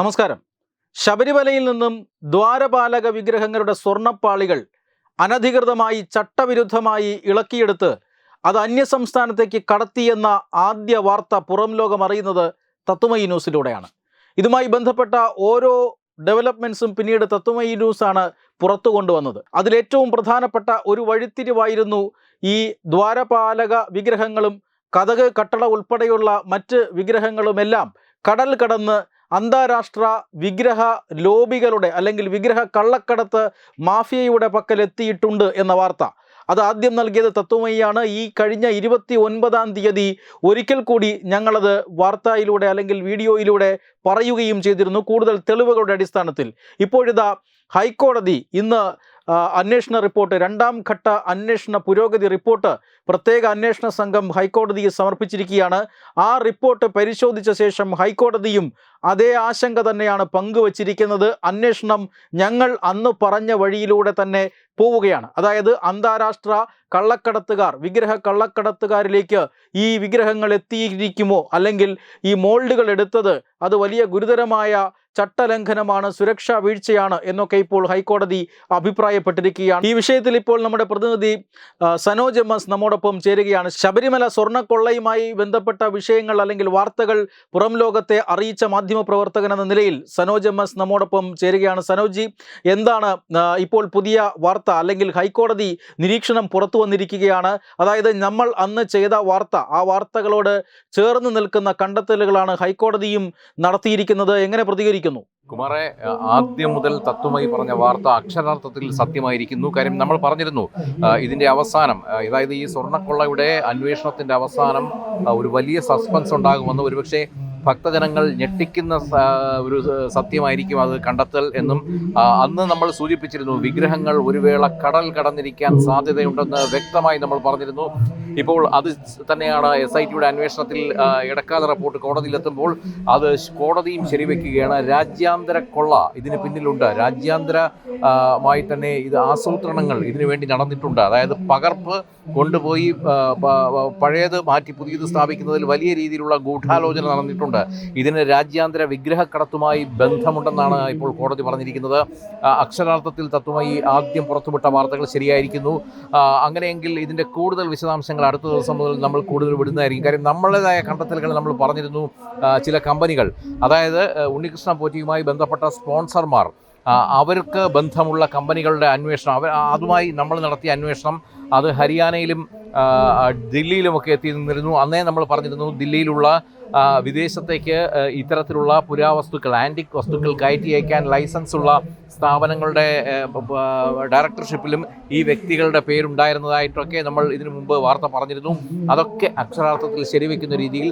നമസ്കാരം. ശബരിമലയിൽ നിന്നും ദ്വാരപാലക വിഗ്രഹങ്ങളുടെ സ്വർണപ്പാളികൾ അനധികൃതമായി ചട്ടവിരുദ്ധമായി ഇളക്കിയെടുത്ത് അത് അന്യസംസ്ഥാനത്തേക്ക് കടത്തിയെന്ന ആദ്യ വാർത്ത പുറം ലോകം അറിയുന്നത് തത്വമയി ന്യൂസിലൂടെയാണ്. ഇതുമായി ബന്ധപ്പെട്ട ഓരോ ഡെവലപ്മെൻസും പിന്നീട് തത്വമയി ന്യൂസാണ് പുറത്തു കൊണ്ടുവന്നത്. അതിലേറ്റവും പ്രധാനപ്പെട്ട ഒരു വഴിത്തിരിവായിരുന്നു ഈ ദ്വാരപാലക വിഗ്രഹങ്ങളും കഥക് കട്ടള ഉൾപ്പെടെയുള്ള മറ്റ് വിഗ്രഹങ്ങളുമെല്ലാം കടൽ കടന്ന് അന്താരാഷ്ട്ര വിഗ്രഹ ലോബികളുടെ അല്ലെങ്കിൽ വിഗ്രഹ കള്ളക്കടത്ത് മാഫിയയുടെ പക്കൽ എത്തിയിട്ടുണ്ട് എന്ന വാർത്ത. അത് ആദ്യം നൽകിയത് തത്വമയിയാണ്. ഈ കഴിഞ്ഞ ഇരുപത്തി ഒൻപതാം തീയതി ഒരിക്കൽ കൂടി ഞങ്ങളത് വാർത്തയിലൂടെ അല്ലെങ്കിൽ വീഡിയോയിലൂടെ പറയുകയും ചെയ്തിരുന്നു. കൂടുതൽ തെളിവുകളുടെ അടിസ്ഥാനത്തിൽ. ഇപ്പോഴിതാ ഹൈക്കോടതി ഇന്ന് അന്വേഷണ റിപ്പോർട്ട് രണ്ടാം ഘട്ട അന്വേഷണ പുരോഗതി റിപ്പോർട്ട് പ്രത്യേക അന്വേഷണ സംഘം ഹൈക്കോടതിയിൽ സമർപ്പിച്ചിരിക്കുകയാണ്. ആ റിപ്പോർട്ട് പരിശോധിച്ച ശേഷം ഹൈക്കോടതിയും അതേ ആശങ്ക തന്നെയാണ് പങ്കുവച്ചിരിക്കുന്നത്. അന്വേഷണം ഞങ്ങൾ അന്ന് പറഞ്ഞ വഴിയിലൂടെ തന്നെ പോവുകയാണ്. അതായത് അന്താരാഷ്ട്ര കള്ളക്കടത്തുകാർ വിഗ്രഹ കള്ളക്കടത്തുകാരിലേക്ക് ഈ വിഗ്രഹങ്ങൾ എത്തിയിരിക്കുമോ? അല്ലെങ്കിൽ ഈ മോൾഡുകൾ എടുത്തത് അത് വലിയ ഗുരുതരമായ ചട്ടലംഘനമാണ് സുരക്ഷാ വീഴ്ചയാണ് എന്നൊക്കെ ഇപ്പോൾ ഹൈക്കോടതി അഭിപ്രായപ്പെട്ടിരിക്കുകയാണ്. ഈ വിഷയത്തിൽ ഇപ്പോൾ നമ്മുടെ പ്രതിനിധി സനോജ് എം എസ് നമ്മോടൊപ്പം ചേരുകയാണ്. ശബരിമല സ്വർണക്കൊള്ളയുമായി ബന്ധപ്പെട്ട വിഷയങ്ങൾ അല്ലെങ്കിൽ വാർത്തകൾ പുറം ലോകത്തെ അറിയിച്ച മാധ്യമപ്രവർത്തകൻ എന്ന നിലയിൽ സനോജ് എം എസ് നമ്മോടൊപ്പം ചേരുകയാണ്. സനോജ് എന്താണ് ഇപ്പോൾ പുതിയ വാർത്ത അല്ലെങ്കിൽ ഹൈക്കോടതി നിരീക്ഷണം പുറത്തു വന്നിരിക്കുകയാണ്. അതായത് നമ്മൾ അന്ന് ചെയ്ത വാർത്ത ആ വാർത്തകളോട് ചേർന്ന് നിൽക്കുന്ന കണ്ടെത്തലുകളാണ് ഹൈക്കോടതിയും നടത്തിയിരിക്കുന്നത്. എങ്ങനെ പ്രതികരിക്കുന്നു കുമാറെ ആദ്യം മുതൽ തത്വമായി പറഞ്ഞ വാർത്ത അക്ഷരാർത്ഥത്തിൽ സത്യമായിരിക്കുന്നു. കാര്യം നമ്മൾ പറഞ്ഞിരുന്നു ഇതിന്റെ അവസാനം അതായത് ഈ സ്വർണക്കൊള്ളയുടെ അന്വേഷണത്തിന്റെ അവസാനം ഒരു വലിയ സസ്പെൻസ് ഉണ്ടാകുമെന്ന് ഒരുപക്ഷെ ഭക്തജനങ്ങൾ ഞെട്ടിക്കുന്ന ഒരു സത്യമായിരിക്കും അത് കണ്ടെത്തൽ എന്നും അന്ന് നമ്മൾ സൂചിപ്പിച്ചിരുന്നു വിഗ്രഹങ്ങൾ ഒരു വേള കടൽ കടന്നിരിക്കാൻ സാധ്യതയുണ്ടെന്ന് വ്യക്തമായി നമ്മൾ പറഞ്ഞിരുന്നു. ഇപ്പോൾ അത് തന്നെയാണ് എസ് ഐ ടിയുടെ അന്വേഷണത്തിൽ ഇടക്കാല റിപ്പോർട്ട് കോടതിയിലെത്തുമ്പോൾ അത് കോടതിയും ശരിവെക്കുകയാണ്. രാജ്യാന്തര കൊള്ള ഇതിന് പിന്നിലുണ്ട്. രാജ്യാന്തര ആ, തന്നെ ഇത് ആസൂത്രണങ്ങൾ ഇതിനു വേണ്ടി നടന്നിട്ടുണ്ട്. അതായത് പകർപ്പ് കൊണ്ടുപോയി പഴയത് മാറ്റി പുതിയത് സ്ഥാപിക്കുന്നതിൽ വലിയ രീതിയിലുള്ള ഗൂഢാലോചന നടന്നിട്ടുണ്ട്. ഇതിന് രാജ്യാന്തര വിഗ്രഹക്കടത്തുമായി ബന്ധമുണ്ടെന്നാണ് ഇപ്പോൾ കോടതി പറഞ്ഞിരിക്കുന്നത്. അക്ഷരാർത്ഥത്തിൽ തത്വമായി ആദ്യം പുറത്തുവിട്ട വാർത്തകൾ ശരിയായിരിക്കുന്നു. അങ്ങനെയെങ്കിൽ ഇതിന്റെ കൂടുതൽ വിശദാംശങ്ങൾ അടുത്ത ദിവസം മുതൽ നമ്മൾ കൂടുതൽ വിടുന്നതായിരിക്കും. കാര്യം നമ്മളുടേതായ കണ്ടെത്തലുകൾ നമ്മൾ പറഞ്ഞിരുന്നു ചില കമ്പനികൾ. അതായത് ഉണ്ണികൃഷ്ണ പോറ്റിയുമായി ബന്ധപ്പെട്ട സ്പോൺസർമാർ അവർക്ക് ബന്ധമുള്ള കമ്പനികളുടെ അന്വേഷണം അവർ അതുമായി നമ്മൾ നടത്തിയ അന്വേഷണം അത് ഹരിയാനയിലും ദില്ലിയിലുമൊക്കെ എത്തി നിന്നിരുന്നു അന്നേ നമ്മൾ പറഞ്ഞിരുന്നു ദില്ലിയിലുള്ള വിദേശത്തേക്ക് ഇത്തരത്തിലുള്ള പുരാവസ്തുക്കൾ ആന്റിക് വസ്തുക്കൾ കയറ്റി അയക്കാൻ ലൈസൻസ് ഉള്ള സ്ഥാപനങ്ങളുടെ ഡയറക്ടർഷിപ്പിലും ഈ വ്യക്തികളുടെ പേരുണ്ടായിരുന്നതായിട്ടൊക്കെ നമ്മൾ ഇതിനു മുമ്പ് വാർത്ത പറഞ്ഞിരുന്നു. അതൊക്കെ അക്ഷരാർത്ഥത്തിൽ ശരിവെക്കുന്ന രീതിയിൽ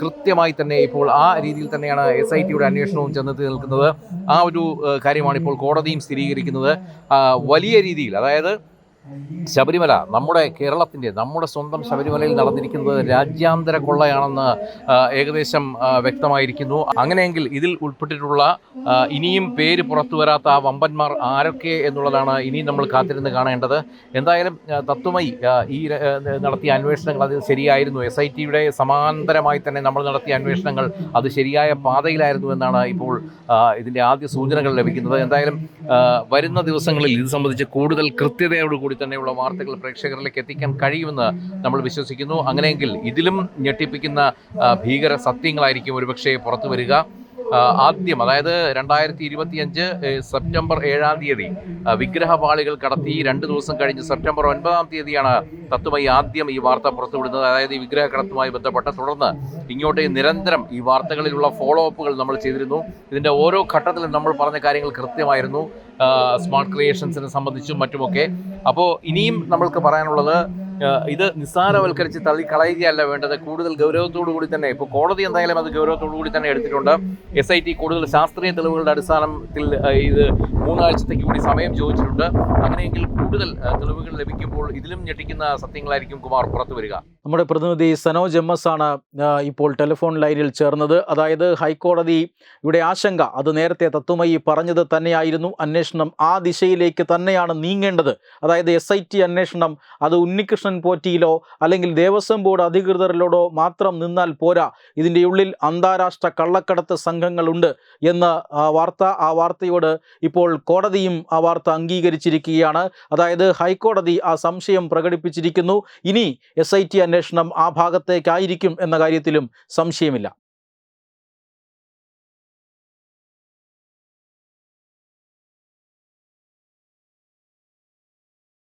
കൃത്യമായി തന്നെ ഇപ്പോൾ ആ രീതിയിൽ തന്നെയാണ് എസ് ഐ ടിയുടെ അന്വേഷണവും ചെന്നെത്തി നിൽക്കുന്നത്. ആ ഒരു കാര്യമാണ് ഇപ്പോൾ കോടതിയും സ്ഥിരീകരിക്കുന്നത്. വലിയ രീതിയിൽ അതായത് ശബരിമല നമ്മുടെ കേരളത്തിന്റെ നമ്മുടെ സ്വന്തം ശബരിമലയിൽ നടന്നിരിക്കുന്നത് രാജ്യാന്തര കൊള്ളയാണെന്ന് ഏകദേശം വ്യക്തമായിരിക്കുന്നു. അങ്ങനെയെങ്കിൽ ഇതിൽ ഉൾപ്പെട്ടിട്ടുള്ള ഇനിയും പേര് പുറത്തു വരാത്ത ആ വമ്പന്മാർ ആരൊക്കെ എന്നുള്ളതാണ് ഇനിയും നമ്മൾ കാത്തിരുന്ന് കാണേണ്ടത്. എന്തായാലും തത്വമായി ഈ നടത്തിയ അന്വേഷണങ്ങൾ അത് ശരിയായിരുന്നു. എസ് ഐ ടിയുടെ സമാന്തരമായി തന്നെ നമ്മൾ നടത്തിയ അന്വേഷണങ്ങൾ അത് ശരിയായ പാതയിലായിരുന്നു എന്നാണ് ഇപ്പോൾ ഇതിന്റെ ആദ്യ സൂചനകൾ ലഭിക്കുന്നത്. എന്തായാലും വരുന്ന ദിവസങ്ങളിൽ ഇത് സംബന്ധിച്ച് കൂടുതൽ കൃത്യതയോടുകൂടി തന്നെയുള്ള വാർത്തകൾ പ്രേക്ഷകരിലേക്ക് എത്തിക്കാൻ കഴിയുമെന്ന് നമ്മൾ വിശ്വസിക്കുന്നു. അങ്ങനെയെങ്കിൽ ഇതിലും ഞെട്ടിപ്പിക്കുന്ന ഭീകര സത്യങ്ങളായിരിക്കും ഒരുപക്ഷെ പുറത്തു വരിക. ആദ്യം അതായത് രണ്ടായിരത്തി ഇരുപത്തിയഞ്ച് സെപ്റ്റംബർ ഏഴാം തീയതി വിഗ്രഹപാളികൾ കടത്തി രണ്ട് ദിവസം കഴിഞ്ഞ് സെപ്റ്റംബർ ഒൻപതാം തീയതിയാണ് തത്വമായി ആദ്യം ഈ വാർത്ത പുറത്തുവിടുന്നത്. അതായത് ഈ വിഗ്രഹ കടത്തുമായി ബന്ധപ്പെട്ട് തുടർന്ന് ഇങ്ങോട്ട് നിരന്തരം ഈ വാർത്തകളിലുള്ള ഫോളോ അപ്പുകൾ നമ്മൾ ചെയ്തിരുന്നു. ഇതിന്റെ ഓരോ ഘട്ടത്തിലും നമ്മൾ പറഞ്ഞ കാര്യങ്ങൾ കൃത്യമായിരുന്നു. സ്മാർട്ട് ക്രിയേഷൻസിനെ സംബന്ധിച്ചും മറ്റുമൊക്കെ. അപ്പോൾ ഇനിയും നമ്മൾക്ക് പറയാനുള്ളത് ഇത് നിസ്സാരവൽക്കരിച്ച് തള്ളിക്കളയുകയല്ല വേണ്ടത്. കൂടുതൽ ഗൗരവത്തോടു കൂടി തന്നെ ഇപ്പോൾ കോടതി എന്തായാലും അത് ഗൗരവത്തോടു കൂടി തന്നെ എടുത്തിട്ടുണ്ട്. എസ് ഐ ടി കൂടുതൽ ശാസ്ത്രീയ തെളിവുകളുടെ അടിസ്ഥാനത്തിൽ ഇത് മൂന്നാഴ്ചത്തേക്ക് കൂടി സമയം ചോദിച്ചിട്ടുണ്ട്. അങ്ങനെയെങ്കിൽ കൂടുതൽ തെളിവുകൾ ലഭിക്കുമ്പോൾ ഇതിലും ഞെട്ടിക്കുന്ന സത്യങ്ങളായിരിക്കും കുമാർ പുറത്തു വരിക. നമ്മുടെ പ്രതിനിധി സനോജ് എം എസ് ആണ് ഇപ്പോൾ ടെലിഫോൺ ലൈനിൽ ചേർന്നത്. അതായത് ഹൈക്കോടതി ഇവിടെ ആശങ്ക അത് നേരത്തെ തത്വമായി പറഞ്ഞത് തന്നെയായിരുന്നു. അന്വേഷണം ആ ദിശയിലേക്ക് തന്നെയാണ് നീങ്ങേണ്ടത്. അതായത് എസ് ഐ ടി അന്വേഷണം അത് ഉണ്ണികൃഷ്ണൻ പോറ്റിയിലോ അല്ലെങ്കിൽ ദേവസ്വം ബോർഡ് അധികൃതരിലോടോ മാത്രം നിന്നാൽ പോരാ. ഇതിന്റെ ഉള്ളിൽ അന്താരാഷ്ട്ര കള്ളക്കടത്ത് സംഘങ്ങളുണ്ട് എന്ന വാർത്ത ആ വാർത്തയോട് കോടതിയും ആ വാർത്ത അംഗീകരിച്ചിരിക്കുകയാണ്. അതായത് ഹൈക്കോടതി ആ സംശയം പ്രകടിപ്പിച്ചിരിക്കുന്നു. ഇനി എസ് അന്വേഷണം ആ ഭാഗത്തേക്കായിരിക്കും എന്ന കാര്യത്തിലും സംശയമില്ല.